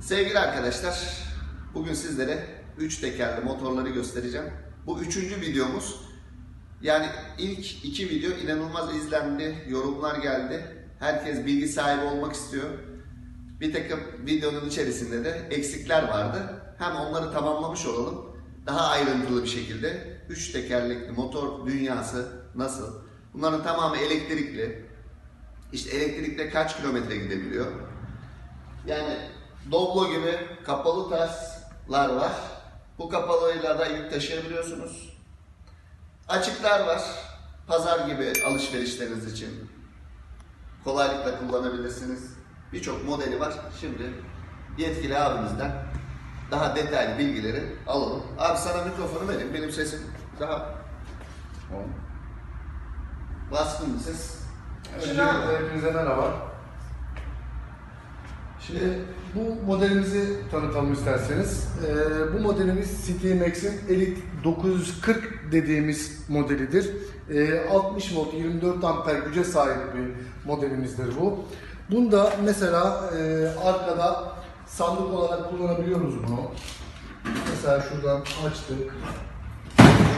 Sevgili arkadaşlar, bugün sizlere 3 tekerli motorları göstereceğim. Bu üçüncü videomuz. Yani ilk iki video inanılmaz izlendi, yorumlar geldi. Herkes bilgi sahibi olmak istiyor. Bir takım videonun içerisinde de eksikler vardı. Hem onları tamamlamış olalım. Daha ayrıntılı bir şekilde 3 tekerlekli motor dünyası nasıl? Bunların tamamı elektrikli. İşte elektrikle kaç kilometre gidebiliyor? Yani Doblo gibi kapalı tarzlar var. Bu kapalıyla da yük taşıyabiliyorsunuz. Açıklar var. Pazar gibi alışverişleriniz için kolaylıkla kullanabilirsiniz. Birçok modeli var. Şimdi yetkili abimizden daha detaylı bilgileri alalım. Abi sana mikrofonu vereyim. Benim sesim daha baskın bir ses. Öncelikle hepinize merhaba. Şimdi bu modelimizi tanıtalım isterseniz. Ee, bu modelimiz City Max'in Elite 940 dediğimiz modelidir. Ee, 60 volt 24 amper güce sahip bir modelimizdir bu. Bunda mesela e, arkada sandık olarak kullanabiliyoruz bunu. Mesela şuradan açtık.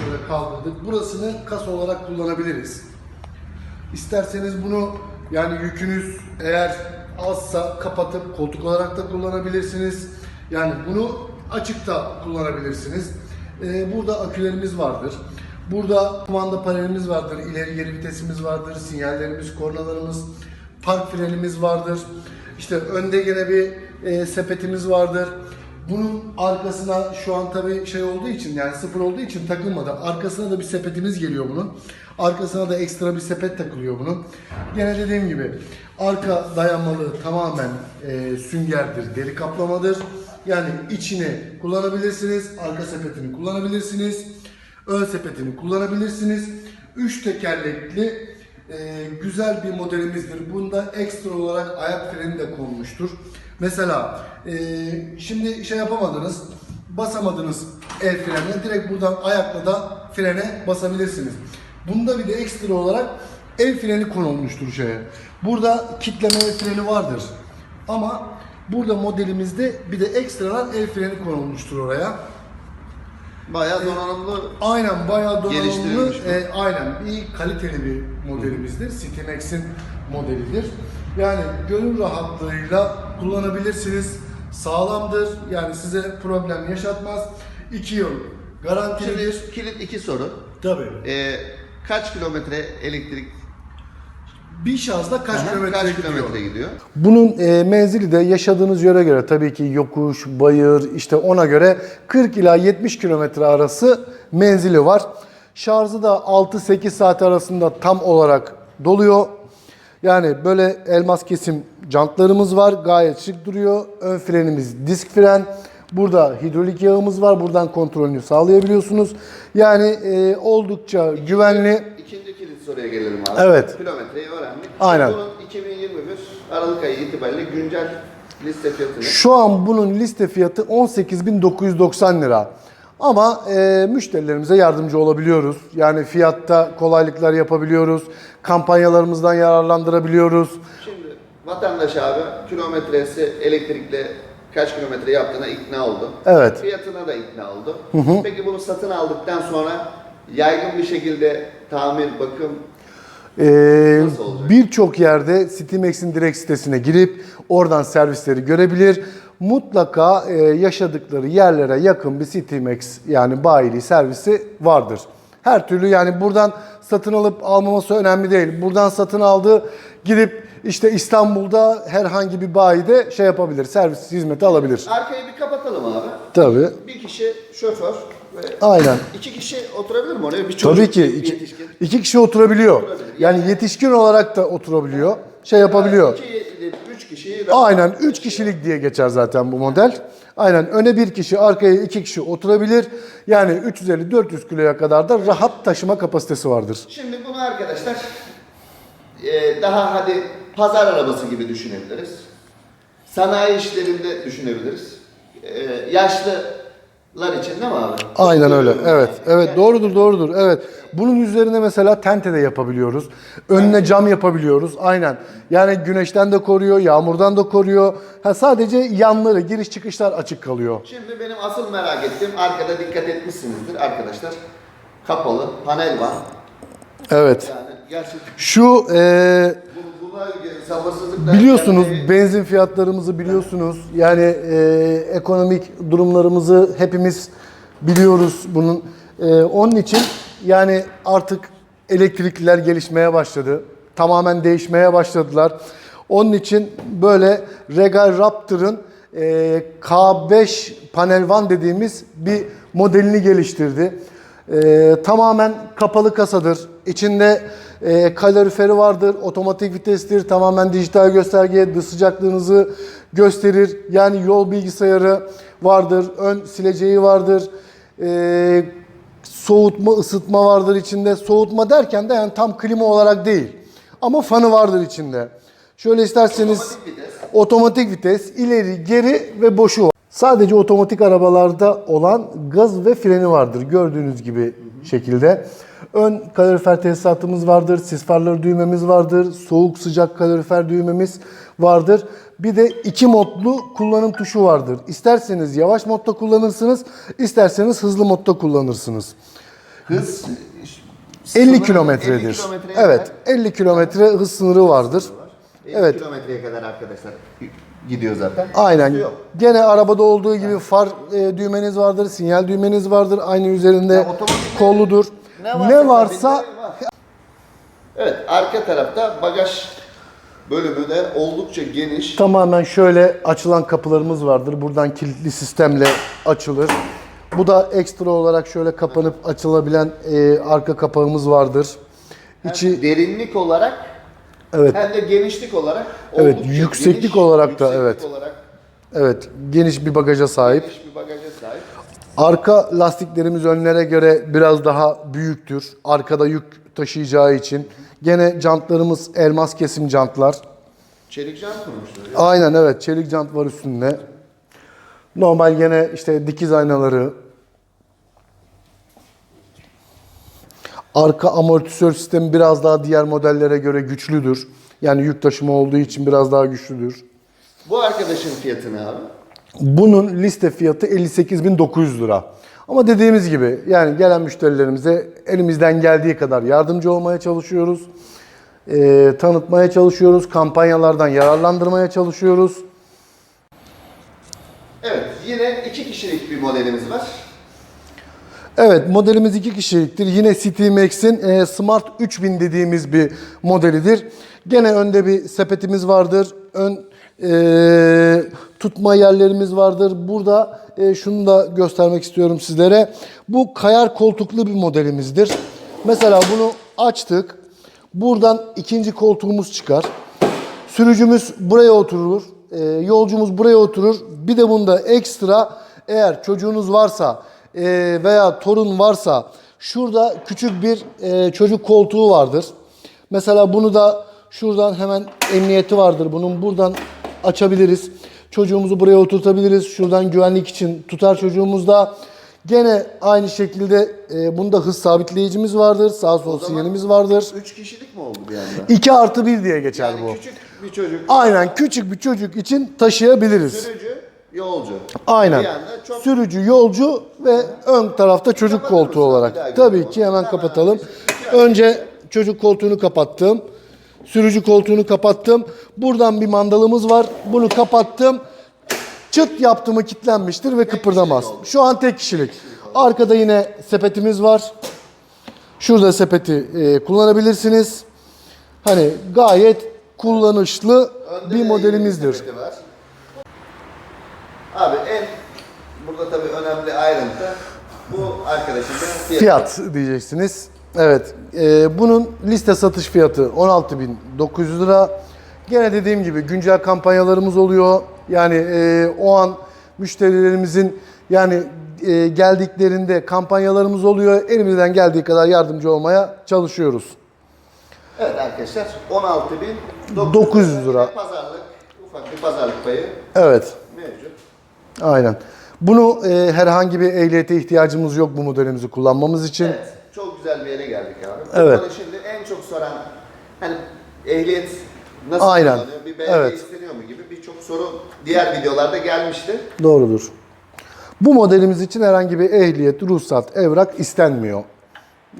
Şöyle kaldırdık. Burasını kas olarak kullanabiliriz. İsterseniz bunu yani yükünüz eğer azsa kapatıp koltuk olarak da kullanabilirsiniz. Yani bunu açıkta kullanabilirsiniz. Ee, burada akülerimiz vardır. Burada kumanda panelimiz vardır. ileri geri vitesimiz vardır. Sinyallerimiz, kornalarımız, park frenimiz vardır. İşte önde gene bir e, sepetimiz vardır. Bunun arkasına şu an tabii şey olduğu için yani sıfır olduğu için takılmadı. Arkasına da bir sepetimiz geliyor bunun. Arkasına da ekstra bir sepet takılıyor bunun. Gene dediğim gibi arka dayanmalı tamamen e, süngerdir, deri kaplamadır. Yani içini kullanabilirsiniz, arka sepetini kullanabilirsiniz, ön sepetini kullanabilirsiniz. Üç tekerlekli e, güzel bir modelimizdir. Bunda ekstra olarak ayak freni de konmuştur. Mesela e, şimdi şey yapamadınız, basamadınız el frenine, direkt buradan ayakla da frene basabilirsiniz. Bunda bir de ekstra olarak el freni konulmuştur şeye. Burada kitleme el freni vardır. Ama burada modelimizde bir de ekstradan el freni konulmuştur oraya. Bayağı donanımlı Aynen bayağı donanımlı, e, aynen bir kaliteli bir modelimizdir. Citymax'in modelidir. Yani gönül rahatlığıyla kullanabilirsiniz. Sağlamdır. Yani size problem yaşatmaz. 2 yıl garantilidir. Şimdi kilit iki soru. Tabii. Ee, kaç kilometre elektrik Bir şarjda kaç kilometre kaç gidiyor? kilometre gidiyor? Bunun e, menzili de yaşadığınız yöre göre tabii ki yokuş, bayır işte ona göre 40 ila 70 kilometre arası menzili var. Şarjı da 6-8 saat arasında tam olarak doluyor. Yani böyle elmas kesim jantlarımız var. Gayet şık duruyor. Ön frenimiz disk fren. Burada hidrolik yağımız var. Buradan kontrolünü sağlayabiliyorsunuz. Yani e, oldukça güvenli. İkinci soruya gelelim abi. Evet. Kilometreyi öğrendik. Aynen. Bunun 2021 Aralık ayı itibariyle güncel liste fiyatını Şu an bunun liste fiyatı 18.990 lira. Ama e, müşterilerimize yardımcı olabiliyoruz. Yani fiyatta kolaylıklar yapabiliyoruz. Kampanyalarımızdan yararlandırabiliyoruz. Şimdi vatandaş abi kilometresi elektrikle kaç kilometre yaptığına ikna oldu. Evet. Fiyatına da ikna oldu. Peki bunu satın aldıktan sonra yaygın bir şekilde tamir, bakım Ee? Birçok yerde Citymax'in direkt sitesine girip oradan servisleri görebilir. Mutlaka e, yaşadıkları yerlere yakın bir Citymax yani bayili servisi vardır. Her türlü yani buradan satın alıp almaması önemli değil. Buradan satın aldı gidip işte İstanbul'da herhangi bir bayide şey yapabilir, servis hizmeti alabilir. Arkayı bir kapatalım abi. Tabii. Bir kişi şoför Aynen. iki kişi oturabilir mi oraya? Bir çocuk, Tabii ki bir iki, yetişkin. iki kişi oturabiliyor. Oturabilir. Yani yetişkin olarak da oturabiliyor. Şey yapabiliyor. İki, üç kişiyi Aynen 3 kişilik diye geçer zaten bu model. Aynen öne bir kişi, arkaya iki kişi oturabilir. Yani 350-400 kiloya kadar da rahat taşıma kapasitesi vardır. Şimdi bunu arkadaşlar e, daha hadi pazar arabası gibi düşünebiliriz. Sanayi işlerinde düşünebiliriz. E, yaşlı için değil mi abi? Aynen öyle. Evet. Evet doğrudur doğrudur. Evet. Bunun üzerine mesela tente de yapabiliyoruz. Önüne cam yapabiliyoruz. Aynen. Yani güneşten de koruyor, yağmurdan da koruyor. Ha sadece yanları, giriş çıkışlar açık kalıyor. Şimdi benim asıl merak ettiğim arkada dikkat etmişsinizdir arkadaşlar. Kapalı panel var. Evet. Yani gerçekten Şu eee bu, sabırsızlıkla Biliyorsunuz kendi- benzin fiyatlarımızı biliyorsunuz. Yani e, ekonomik durumlarımızı hepimiz biliyoruz bunun. E, onun için yani artık elektrikliler gelişmeye başladı. Tamamen değişmeye başladılar. Onun için böyle Regal Raptor'ın e, K5 Panel Van dediğimiz bir modelini geliştirdi. Ee, tamamen kapalı kasadır. İçinde e, kaloriferi vardır, otomatik vitestir, tamamen dijital gösterge, dış sıcaklığınızı gösterir. Yani yol bilgisayarı vardır, ön sileceği vardır, Ee, soğutma, ısıtma vardır içinde. Soğutma derken de yani tam klima olarak değil. Ama fanı vardır içinde. Şöyle isterseniz Otomatik vites. otomatik vites, ileri, geri ve boşu var. Sadece otomatik arabalarda olan gaz ve freni vardır gördüğünüz gibi şekilde. Ön kalorifer tesisatımız vardır, sis farları düğmemiz vardır, soğuk sıcak kalorifer düğmemiz vardır. Bir de iki modlu kullanım tuşu vardır. İsterseniz yavaş modda kullanırsınız, isterseniz hızlı modda kullanırsınız. Hız 50 sınırı kilometredir. 50 kilometreye Evet, 50 kilometre hız sınırı vardır. kadar- 50 Evet. kilometreye kadar arkadaşlar gidiyor zaten. Aynen. Gene arabada olduğu gibi far e, düğmeniz vardır, sinyal düğmeniz vardır. Aynı üzerinde Ya kolludur. Ne Ne varsa, varsa, tabii var. Evet, arka tarafta bagaj bölümü de oldukça geniş. tamamen şöyle açılan kapılarımız vardır. Buradan kilitli sistemle açılır. Bu da ekstra olarak şöyle kapanıp açılabilen e, arka kapağımız vardır. Hem İçi derinlik olarak evet hem de genişlik olarak Evet, yükseklik geniş, olarak da, yükseklik evet. olarak evet geniş bir bagaja sahip. geniş bir bagaja sahip. Arka lastiklerimiz önlere göre biraz daha büyüktür. Arkada yük taşıyacağı için. Gene jantlarımız elmas kesim jantlar. Çelik jant kurmuşlar. ya. Aynen evet çelik jant var üstünde. Normal gene işte dikiz aynaları. Arka amortisör sistemi biraz daha diğer modellere göre güçlüdür. Yani yük taşıma olduğu için biraz daha güçlüdür. Bu arkadaşın fiyatı ne abi? Bunun liste fiyatı 58.900 lira. Ama dediğimiz gibi yani gelen müşterilerimize elimizden geldiği kadar yardımcı olmaya çalışıyoruz. Ee, tanıtmaya çalışıyoruz. Kampanyalardan yararlandırmaya çalışıyoruz. Evet, yine iki kişilik bir modelimiz var. Evet modelimiz iki kişiliktir. Yine City Max'in e, Smart 3000 dediğimiz bir modelidir. Gene önde bir sepetimiz vardır. Ön e, tutma yerlerimiz vardır. Burada e, şunu da göstermek istiyorum sizlere. Bu kayar koltuklu bir modelimizdir. Mesela bunu açtık. Buradan ikinci koltuğumuz çıkar. Sürücümüz buraya oturur. e, yolcumuz buraya oturur. Bir de bunda ekstra eğer çocuğunuz varsa e, veya torun varsa şurada küçük bir e, çocuk koltuğu vardır. Mesela bunu da şuradan hemen emniyeti vardır. Bunun buradan açabiliriz. Çocuğumuzu buraya oturtabiliriz. Şuradan güvenlik için tutar çocuğumuzda. Gene aynı şekilde e, bunda hız sabitleyicimiz vardır. Sağ sol sinyalimiz vardır. Üç kişilik mi oldu bir anda? 2 artı 1 diye geçer bu. Yani küçük bir çocuk, Aynen küçük bir çocuk için taşıyabiliriz. sürücü, yolcu. Aynen. Bir anda çok Sürücü, yolcu ve ön tarafta çocuk Kapatır koltuğu mısın? olarak. Bir daha Tabii ki hemen kapatalım. Önce çocuk koltuğunu kapattım. Sürücü koltuğunu kapattım. Buradan bir mandalımız var. Bunu kapattım. Çıt yaptı mı kilitlenmiştir ve kıpırdamaz. Şu an tek kişilik. Arkada yine sepetimiz var. Şurada sepeti e, kullanabilirsiniz. Hani gayet kullanışlı Önde bir de modelimizdir. Abi en burada tabii önemli ayrıntı bu arkadaşın da fiyatı. Fiyat diyeceksiniz. Evet. e, bunun liste satış fiyatı 16.900 lira. Gene dediğim gibi güncel kampanyalarımız oluyor. Yani e, o an müşterilerimizin yani e, geldiklerinde kampanyalarımız oluyor. Elimizden geldiği kadar yardımcı olmaya çalışıyoruz. Evet arkadaşlar 16.900 900 lira. Pazarlık, ufak bir pazarlık payı Evet. mevcut. Aynen. Bunu e, herhangi bir ehliyete ihtiyacımız yok bu modelimizi kullanmamız için. Evet. Çok güzel bir. Evet. Bana şimdi en çok soran hani ehliyet nasıl Aynen. bir belge Evet. isteniyor mu gibi birçok soru diğer videolarda gelmişti. Doğrudur. Bu modelimiz için herhangi bir ehliyet, ruhsat, evrak istenmiyor.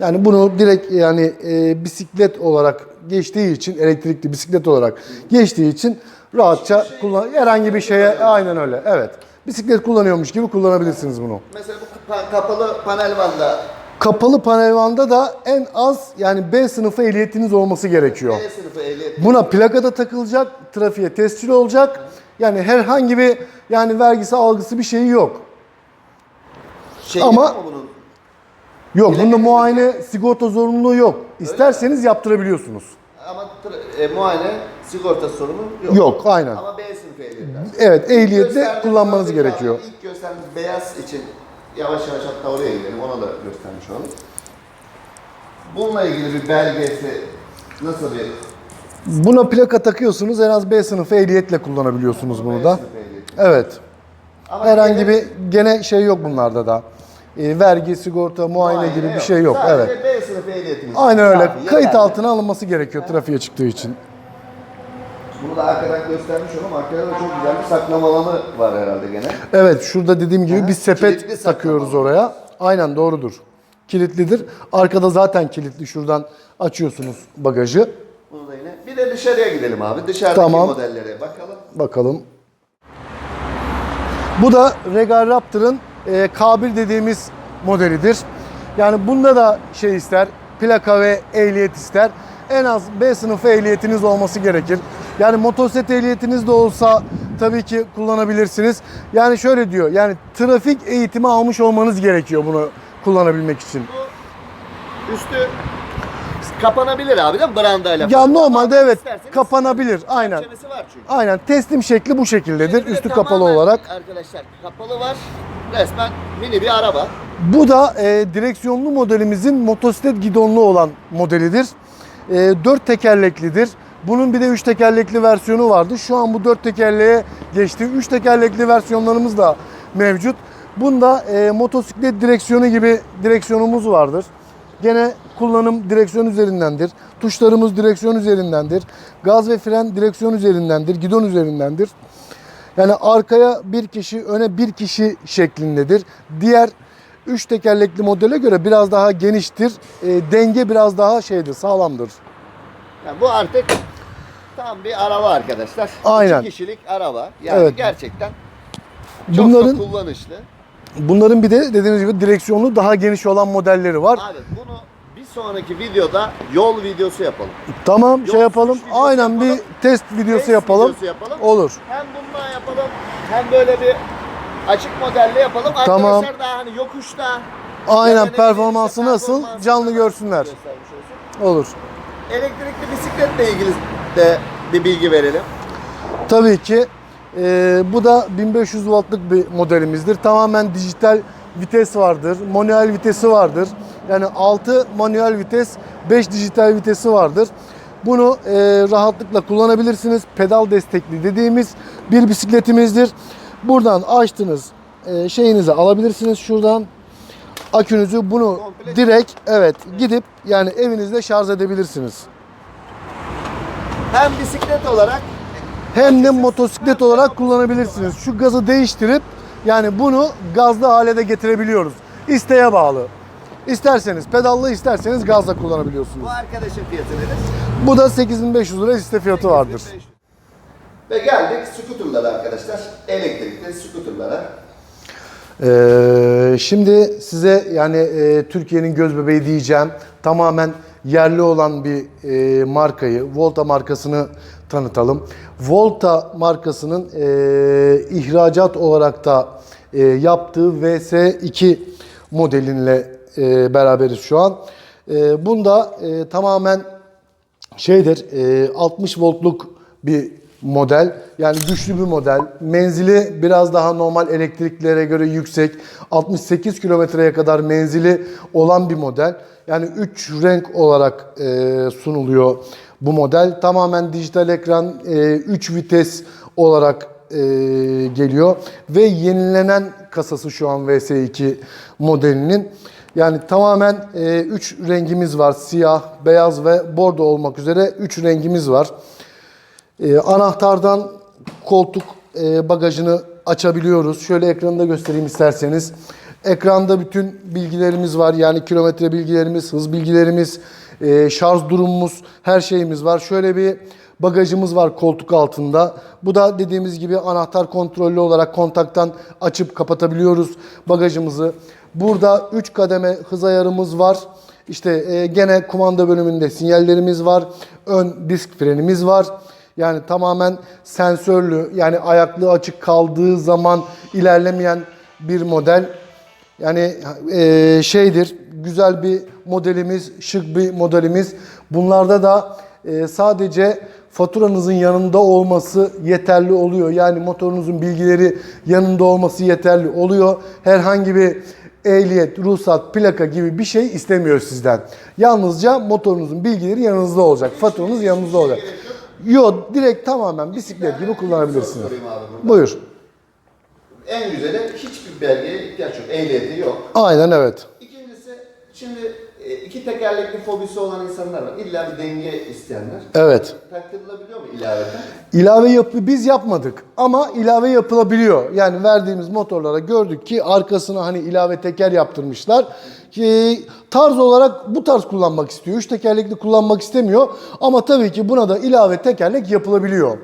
Yani bunu direkt yani e, bisiklet olarak geçtiği için, elektrikli bisiklet olarak geçtiği için rahatça kullan herhangi bir şeye aynen öyle. Evet. Bisiklet kullanıyormuş gibi kullanabilirsiniz bunu. Mesela bu pa- kapalı panel vanda Kapalı panelvanda da en az yani B sınıfı ehliyetiniz olması gerekiyor. B sınıfı ehliyet Buna plaka da takılacak, trafiğe tescil olacak. Yani herhangi bir yani vergisi algısı bir şeyi yok. şey Ama- yok bunun? Yok bunda muayene sigorta zorunluluğu yok. İsterseniz yaptırabiliyorsunuz. Ama tra- e, muayene sigorta sorunu yok. Yok aynen. Ama B sınıfı ehliyetler. Evet Gösterdiğimiz kullanmanız gerekiyor. abi, İlk gösterdiğimiz beyaz için yavaş yavaş hatta oraya gidelim. Ona da göstermiş olalım. Bununla ilgili bir belgesi nasıl bir Buna plaka takıyorsunuz en az B sınıfı ehliyetle kullanabiliyorsunuz bunu da. Evet. Ama Herhangi bir gene şey yok bunlarda da. E, vergi, sigorta, muayene gibi bir şey yok. Sadece Evet. B sınıfı ehliyetimiz. Aynen öyle. Kayıt altına alınması gerekiyor trafiğe çıktığı için. Bunu da arkadan göstermiş olalım. Arkada da çok güzel bir saklama alanı var herhalde gene. Evet şurada dediğim gibi Aha, bir sepet saklama. takıyoruz oraya. Aynen doğrudur. Kilitlidir. Arkada zaten kilitli. Şuradan açıyorsunuz bagajı. Bunu da yine. Bir de dışarıya gidelim abi. Dışarıdaki Tamam. modellere bakalım. Bakalım. Bu da Regal Raptor'ın e, K1 dediğimiz modelidir. Yani bunda da şey ister, plaka ve ehliyet ister. En az B sınıfı ehliyetiniz olması gerekir. Yani motosiklet ehliyetiniz de olsa tabii ki kullanabilirsiniz. Yani şöyle diyor, yani trafik eğitimi almış olmanız gerekiyor bunu kullanabilmek için. Üstü kapanabilir abi değil mi? Brandayla. Ya falan. normalde evet isterseniz kapanabilir. Aynen. çerçevesi var çünkü. Aynen teslim şekli bu şekildedir. De Üstü kapalı tamamen olarak. Arkadaşlar kapalı var. Resmen mini bir araba. Bu da e, direksiyonlu modelimizin motosiklet gidonlu olan modelidir. E, 4 tekerleklidir. Bunun bir de 3 tekerlekli versiyonu vardı. Şu an bu 4 tekerleğe geçti. 3 tekerlekli versiyonlarımız da mevcut. Bunda e, motosiklet direksiyonu gibi direksiyonumuz vardır. Gene kullanım direksiyon üzerindendir. Tuşlarımız direksiyon üzerindendir. Gaz ve fren direksiyon üzerindendir. Gidon üzerindendir. Yani arkaya bir kişi, öne bir kişi şeklindedir. Diğer üç tekerlekli modele göre biraz daha geniştir. E, denge biraz daha şeydir, sağlamdır. Yani bu artık tam bir araba arkadaşlar. Aynen. İki kişilik araba. Yani Evet. gerçekten çok Bunların da kullanışlı. bunların bir de dediğimiz gibi direksiyonlu daha geniş olan modelleri var. Abi bunu bir sonraki videoda yol videosu yapalım. Tamam, Yol şey yapalım. Aynen bir yapalım. test videosu Test yapalım. videosu yapalım. Olur. Hem bundan yapalım hem böyle bir açık modelle yapalım. Tamam. Arkadaşlar daha hani yokuşta Aynen ne performansı nasıl performansı canlı görsünler. Olur. Elektrikli bisikletle ilgili de bir bilgi verelim. Tabii ki e, bu da 1500 voltluk bir modelimizdir. Tamamen dijital vites vardır. Manuel vitesi vardır. Yani 6 manuel vites, 5 dijital vitesi vardır. Bunu e, rahatlıkla kullanabilirsiniz. Pedal destekli dediğimiz bir bisikletimizdir. Buradan açtınız e, şeyinizi alabilirsiniz şuradan. Akünüzü bunu Komple- direkt evet gidip yani evinizde şarj edebilirsiniz. Hem bisiklet olarak Hem de motosiklet olarak kullanabilirsiniz. Şu gazı değiştirip yani bunu gazlı hale de getirebiliyoruz. İsteğe bağlı. İsterseniz pedallı isterseniz gazla kullanabiliyorsunuz. bu arkadaşın fiyatı nedir? Bu da 8500 lira liste fiyatı vardır. Ve geldik skuterlara arkadaşlar. Elektrikli skuterlara. Ee, şimdi size yani e, Türkiye'nin göz bebeği diyeceğim tamamen yerli olan bir e, markayı Volta markasını tanıtalım. Volta markasının e, ihracat olarak da e, yaptığı VS2 modelinle e, beraberiz şu an. E, bunda e, tamamen şeydir e, 60 voltluk bir model yani güçlü bir model menzili biraz daha normal elektriklere göre yüksek 68 kilometreye kadar menzili olan bir model yani 3 renk olarak e, sunuluyor bu model tamamen dijital ekran 3 vites olarak e, geliyor ve yenilenen kasası şu an VS2 modelinin. Yani tamamen 3 rengimiz var. Siyah, beyaz ve bordo olmak üzere 3 rengimiz var. Ee, anahtardan koltuk e, bagajını açabiliyoruz. Şöyle ekranda göstereyim isterseniz. Ekranda bütün bilgilerimiz var. Yani kilometre bilgilerimiz, hız bilgilerimiz, e, şarj durumumuz, her şeyimiz var. Şöyle bir bagajımız var koltuk altında. Bu da dediğimiz gibi anahtar kontrollü olarak kontaktan açıp kapatabiliyoruz bagajımızı. Burada 3 kademe hız ayarımız var. İşte e, gene kumanda bölümünde sinyallerimiz var. Ön disk frenimiz var. Yani tamamen sensörlü yani ayaklığı açık kaldığı zaman ilerlemeyen bir model. Yani e, şeydir güzel bir modelimiz, şık bir modelimiz. Bunlarda da e, sadece faturanızın yanında olması yeterli oluyor. Yani motorunuzun bilgileri yanında olması yeterli oluyor. Herhangi bir ehliyet, ruhsat, plaka gibi bir şey istemiyor sizden. Yalnızca motorunuzun bilgileri yanınızda olacak. Faturanız yanınızda olacak. Yok direkt tamamen bisiklet gibi kullanabilirsiniz. Buyur. En güzeli hiçbir belgeye ihtiyaç yok. Ehliyeti yok. Aynen evet. İkincisi şimdi iki tekerlekli fobisi olan insanlar var. İlla bir denge isteyenler. Evet. Taktırılabiliyor mu ilaveten? İlave yapı biz yapmadık ama ilave yapılabiliyor. Yani verdiğimiz motorlara gördük ki arkasına hani ilave teker yaptırmışlar. Ki tarz olarak bu tarz kullanmak istiyor. Üç tekerlekli kullanmak istemiyor. Ama tabii ki buna da ilave tekerlek yapılabiliyor.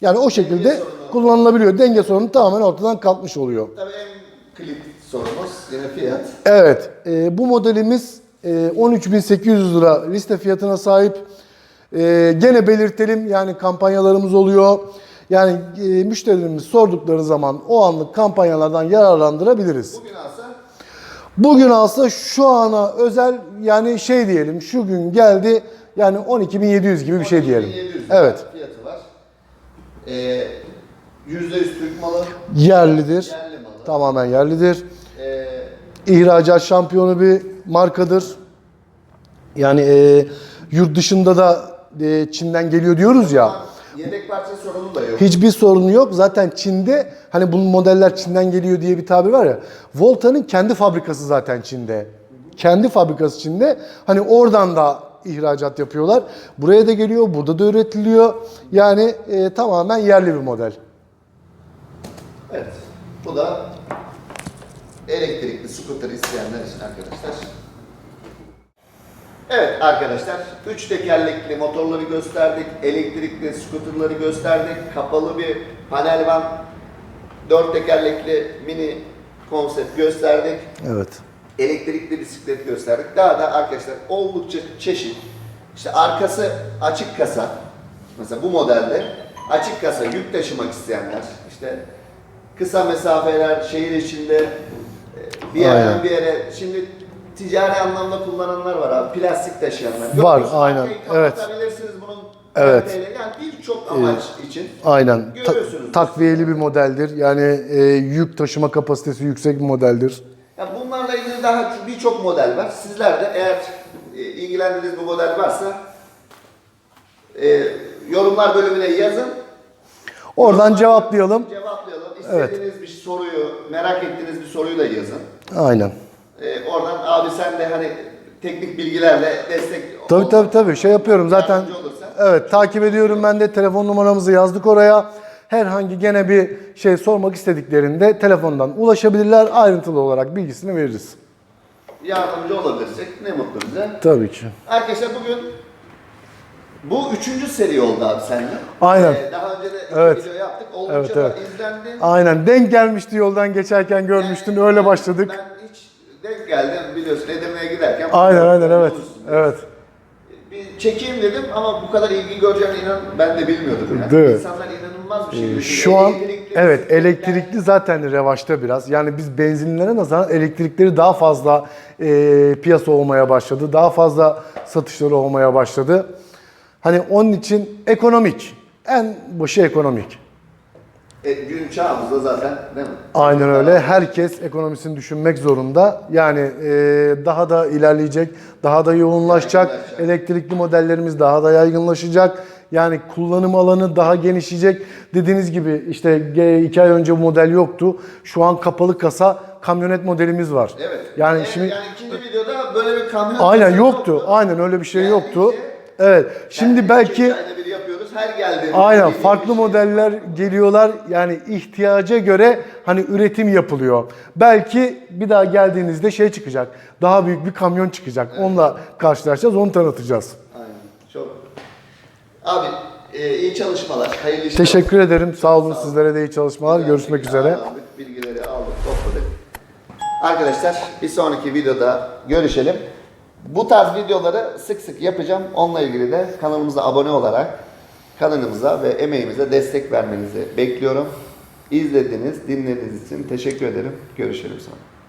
Yani o şekilde sorunu- kullanılabiliyor. Denge sorunu tamamen ortadan kalkmış oluyor. Tabii en kilit sorumuz yine fiyat. Evet, e, bu modelimiz e, 13.800 lira liste fiyatına sahip. E, gene belirtelim yani kampanyalarımız oluyor. Yani e, müşterilerimiz sordukları zaman o anlık kampanyalardan yararlandırabiliriz. Bugün alsa Bugün alsa şu ana özel yani şey diyelim şu gün geldi yani 12.700 gibi bir şey diyelim. 1700 lira Evet, fiyatı var. Ee, %100 Türk malı, yerlidir. yerli malı. Tamamen yerlidir. Ee, İhracat şampiyonu bir markadır. Yani e, yurt dışında da e, Çin'den geliyor diyoruz ya. yedek parça sorunu da yok. Hiçbir sorunu yok. Zaten Çin'de hani bu modeller Çin'den geliyor diye bir tabir var ya. Volta'nın kendi fabrikası zaten Çin'de. Kendi fabrikası Çin'de. Hani oradan da ihracat yapıyorlar. Buraya da geliyor, burada da üretiliyor. Yani e, tamamen yerli bir model. Evet. Bu da elektrikli scooter isteyenler için arkadaşlar. Evet arkadaşlar, üç tekerlekli motorları gösterdik, elektrikli scooterları gösterdik, kapalı bir panel van, dört tekerlekli mini konsept gösterdik, Evet. elektrikli bisiklet gösterdik. Daha da arkadaşlar oldukça çeşit. İşte arkası açık kasa, mesela bu modelde açık kasa yük taşımak isteyenler, işte kısa mesafeler şehir içinde bir yerden Aynen. bir yere şimdi ticari anlamda kullananlar var abi plastik taşıyanlar. Var, Yok, aynen, arkayı evet. kapatabilirsiniz bunun Evet. kaliteyle. yani birçok amaç için. Aynen. Ta- Görüyorsunuz. takviyeli bir modeldir. Yani e, yük taşıma kapasitesi yüksek bir modeldir. Ya bunlarla ilgili daha birçok model var. Sizler de eğer e, ilgilendiğiniz bu model varsa e, yorumlar bölümüne yazın. Oradan cevaplayalım. Cevaplayalım. İstediğiniz bir soruyu, merak ettiğiniz bir soruyu da yazın. Aynen. E, oradan abi sen de hani teknik bilgilerle destek Tabii tabii tabii şey yapıyorum zaten. Evet takip ediyorum ben de telefon numaramızı yazdık oraya. Herhangi gene bir şey sormak istediklerinde telefondan ulaşabilirler. Ayrıntılı olarak bilgisini veririz. yardımcı olabilirsek ne mutlu bize. Tabii ki. Arkadaşlar bugün bu üçüncü seri oldu abi seninle. Aynen. E, daha önce de iki Evet. video yaptık. Oldukça Evet, da evet. izlendi. Aynen denk gelmişti yoldan geçerken görmüştün Yani öyle başladık. Ben hiç denk geldim biliyorsun Edirne'ye giderken. Aynen aynen evet. Evet. Bir çekeyim dedim ama bu kadar ilgi göreceğini inan ben de bilmiyordum ya. Değil? İnsanlar inanılmaz bir şey. Ee. Şu an Elektrikli evet elektrikli zaten revaçta biraz. Yani biz benzinlere nazaran elektrikleri daha fazla e, piyasa olmaya başladı. Daha fazla satışları olmaya başladı. Hani onun için ekonomik. En başı ekonomik. E, gün çağımızda zaten değil mi? Aynen öyle. Herkes ekonomisini düşünmek zorunda. Yani e, daha da ilerleyecek, daha da yoğunlaşacak. Yaygınlaşacak. Elektrikli modellerimiz daha da yaygınlaşacak. Yani kullanım alanı daha genişleyecek. Dediğiniz gibi işte ge- iki ay önce bu model yoktu. Şu an kapalı kasa kamyonet modelimiz var. Evet. Yani Evet, şimdi yani ikinci videoda böyle bir kamyon aynen tasarım yoktu. Aynen öyle bir şey Yani yoktu. iyice- Evet. Şimdi Yani belki bir yapıyoruz. Her geldiğinde Aynen farklı şey. modeller geliyorlar. Yani ihtiyaca göre hani üretim yapılıyor. Belki bir daha geldiğinizde şey çıkacak. Daha büyük bir kamyon çıkacak. Onunla karşılaşacağız, onu tanıtacağız. Aynen. Çok. Abi e, iyi çalışmalar. Hayırlı işler. Teşekkür ederim. Sağ olun Sağ olun. sizlere de iyi çalışmalar. Güzel Görüşmek üzere. aldık, bilgileri aldık, topladık. Arkadaşlar bir sonraki videoda görüşelim. Bu tarz videoları sık sık yapacağım. Onunla ilgili de kanalımıza abone olarak kanalımıza ve emeğimize destek vermenizi bekliyorum. İzlediğiniz, dinlediğiniz için teşekkür ederim. Görüşelim sonra.